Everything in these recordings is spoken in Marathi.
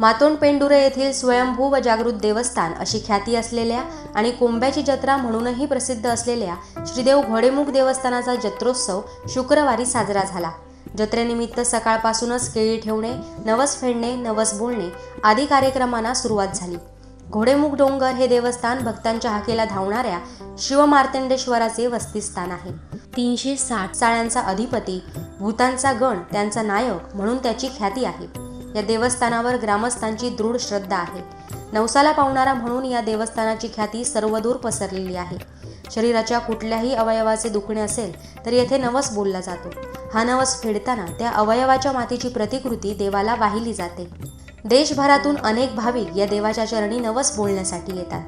मातोंड पेंडुरे येथील स्वयंभू व जागृत देवस्थान अशी ख्याती असलेल्या आणि कोंब्याची जत्रा म्हणूनही प्रसिद्ध असलेल्या श्रीदेव घोडेमुख देवस्थानाचा जत्रोत्सव शुक्रवारी साजरा झाला. जत्रेनिमित्त सकाळपासूनच केळी ठेवणे नवस फेडणे नवस बोलणे आदी कार्यक्रमांना सुरुवात झाली. घोडेमुख डोंगर हे देवस्थान भक्तांच्या हाकेला धावणाऱ्या शिवमार्तंडेश्वराचे वसतिस्थान आहे. तीनशे साठ साळ्यांचा अधिपती भूतांचा गण त्यांचा नायक म्हणून त्याची ख्याती आहे. या देवस्थानावर ग्रामस्थांची दृढ श्रद्धा आहे. नवसाला पावणारा म्हणून या देवस्थानाची ख्याती सर्वदूर पसरलेली आहे. शरीराच्या कुठल्याही अवयवाचे दुखणे असेल तर येथे नवस बोलला जातो. हा नवस फेडताना त्या अवयवाच्या मातीची प्रतिकृती देवाला वाहिली जाते. देशभरातून अनेक भाविक या देवाच्या चरणी नवस बोलण्यासाठी येतात.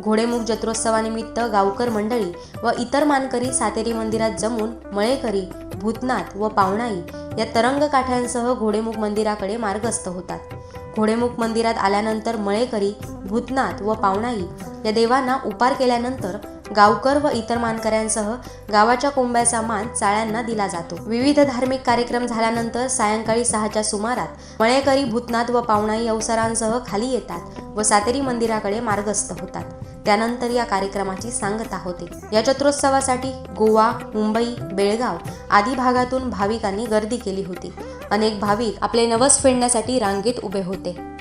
घोडेमुख जत्रोत्सवानिमित्त गावकर मंडळी व इतर मानकरी सातेरी मंदिरात जमून मळेकरी भूतनाथ व पावणाई या तरंग काठ्यांसह घोडेमुख मंदिराकडे मार्गस्थ होतात. घोडेमुख मंदिरात आल्यानंतर मळेकरी भूतनाथ व पावणाई या देवांना उपार केल्यानंतर गावकर व इतर मानकऱ्यांसह गावाच्या कोंब्याचा मान चाळ्यांना दिला जातो. विविध धार्मिक कार्यक्रम झाल्यानंतर सायंकाळी सहाच्या सुमारात मळेकरी भूतनाथ व पावणाई अवसरांसह खाली येतात व सातेरी मंदिराकडे मार्गस्थ होतात. त्यानंतर या कार्यक्रमाची सांगता होते. या जत्रोत्सवासाठी गोवा मुंबई बेळगाव आदी भागातून भाविकांनी गर्दी केली होती. अनेक भाविक आपले नवस फेडण्यासाठी रांगेत उभे होते.